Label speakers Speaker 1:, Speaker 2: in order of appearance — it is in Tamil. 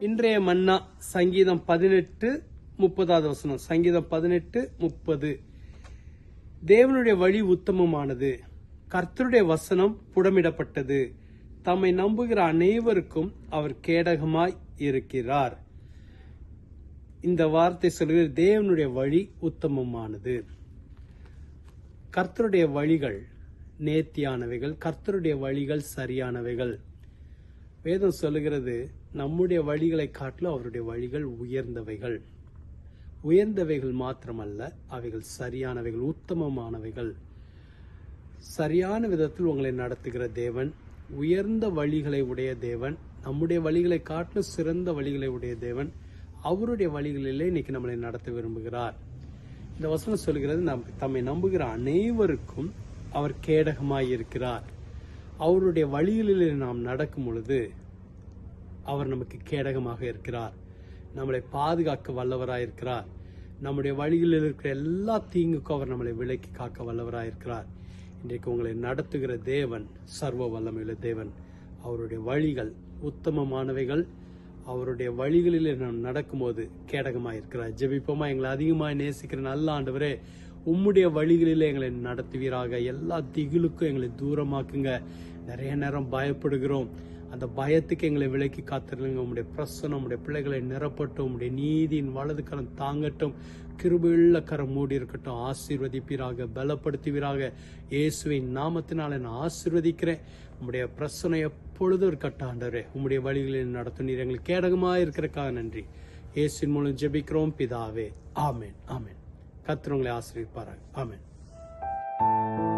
Speaker 1: இன்றைய மன்னா சங்கீதம் பதினெட்டு முப்பதாவது வசனம். சங்கீதம் பதினெட்டு முப்பது. தேவனுடைய வழி உத்தமமானது. கர்த்தருடைய வசனம் புடமிடப்பட்டது. தம்மை நம்புகிற அனைவருக்கும் அவர் கேடகமாய் இருக்கிறார். இந்த வார்த்தை சொல்கிற தேவனுடைய வழி உத்தமமானது. கர்த்தருடைய வழிகள் நேர்த்தியானவைகள் கர்த்தருடைய வழிகள் சரியானவைகள். வேதம் சொல்லுகிறது நம்முடைய வழிகளை காட்டிலும் அவருடைய வழிகள் உயர்ந்தவைகள். உயர்ந்தவைகள் மாத்திரமல்ல அவைகள் சரியானவைகள் உத்தமமானவைகள். சரியான விதத்தில் உங்களை நடத்துகிற தேவன் உயர்ந்த வழிகளை உடைய தேவன் நம்முடைய வழிகளை காட்டிலும் சிறந்த வழிகளை உடைய தேவன் அவருடைய வழிகளிலே இன்னைக்கு நம்மளை நடத்த விரும்புகிறார். இந்த வசனம் சொல்கிறது நம் தம்மை நம்புகிற அனைவருக்கும் அவர் கேடகமாய் இருக்கிறார் அவருடைய வழிகளில் நாம் நடக்கும் பொழுது அவர் நமக்கு கேடகமாக இருக்கிறார். நம்மளை பாதுகாக்க வல்லவராக இருக்கிறார். நம்முடைய வழிகளில் இருக்கிற எல்லா தீங்குக்கும் அவர் நம்மளை விலக்கி காக்க வல்லவராக இருக்கிறார். இன்றைக்கு உங்களை நடத்துகிற தேவன் சர்வ வல்லமையுள்ள தேவன். அவருடைய வழிகள் உத்தமமானவைகள். அவருடைய வழிகளில் நாம் நடக்கும்போது கேடகமாக இருக்கிறார் ஜெபிப்போமா? எங்களை அதிகமாக நேசிக்கிற நல்ல ஆண்டவரே உம்முடைய வழிகளில் எங்களை நடத்துவீராக. எல்லா திகிலுக்கும் எங்களை தூரமாக்குங்க. நிறைய நேரம் பயப்படுகிறோம். அந்த பயத்துக்கு எங்களை விலக்கி காத்திருங்க உங்களுடைய பிரசனம் உங்களுடைய பிள்ளைகளை நிரப்பட்டும் உங்களுடைய நீதியின் வலது கரம் தாங்கட்டும். கிருபுள்ள கரம் மூடி இருக்கட்டும். ஆசீர்வதிப்பீராக பலப்படுத்துவீராக. இயேசுவின் நாமத்தினால நான் ஆசீர்வதிக்கிறேன். உங்களுடைய பிரசனை எப்பொழுதும் இருக்கட்டும் ஆண்டவரே. உங்களுடைய வழிகளில் நடத்தும் எங்களுக்கு கேடகமாக இருக்கிறக்காக நன்றி. இயேசுவின் மூலம் ஜெபிக்கிறோம். பிதாவே ஆமேன் ஆமேன். கத்திரவங்களை ஆசிரியப்பாராங்க ஆமென்.